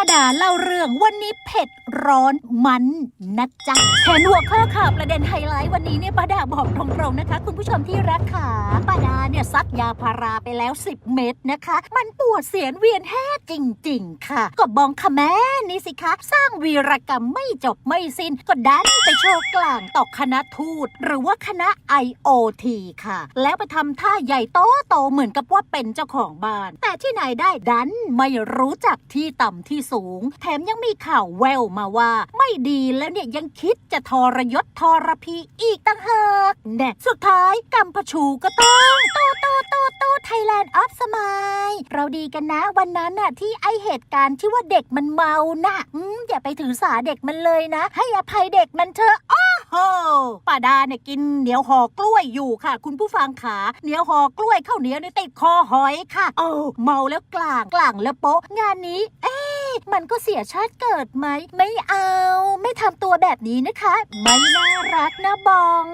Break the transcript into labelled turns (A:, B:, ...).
A: าดาเล่าเรื่องวันนี้เผ็ดร้อนมันนะจ๊ะแทนหัวข้อข่าวประเด็นไฮไลท์วันนี้เนี่ยป้าดาบอกตรงๆนะคะ คุณผู้ชมที่รักขาป้าดาเนี่ยซักยาพาราไปแล้ว 10 เม็ดนะคะ มันปวดเสียนเวียนแห้จริง ๆ ค่ะ ก็บองค่ะแม่นี่สิคะสร้างวีรกรรมไม่จบไม่สิ้นก็ดันไปโชว์กลางต่อคณะทูต หรือว่าคณะ IOT ค่ะ แล้วไปทำท่าใหญ่โตโตเหมือนกับว่าเป็นเจ้าของบ้าน แต่ที่ไหนได้ดันไม่รู้จักที่ต่ำที่สูง แถมยังมีข่าวแววมาว่า ไม่ดีแล้วเนี่ยยังคิดจะทรยศทรพีอีกตั้งหากแน่สุดท้ายกัมพชูก็ต้องโตโตโตโตไทยแลนด์ออฟสมายเราดีกันนะวันนั้นน่ะที่ไอเหตุการณ์ที่ว่าเด็กมันเมาน่ะอืมอย่าไปถือสาเด็กมันเลยนะ ให้อภัยเด็กมันเถอะอ้อโหป้าดาเนี่ยกินเหนียวห่อกล้วยอยู่ค่ะ คุณผู้ฟังขาเหนียวห่อกล้วยข้าวเหนียวในติดคอหอยค่ะโอ้เมาแล้วกลางกลางแล้วโป๊ะงานนี้ มันก็เสียชาติเกิดไหม ไม่เอา ไม่ทำตัวแบบนี้นะคะ ไม่น่ารักนะบอง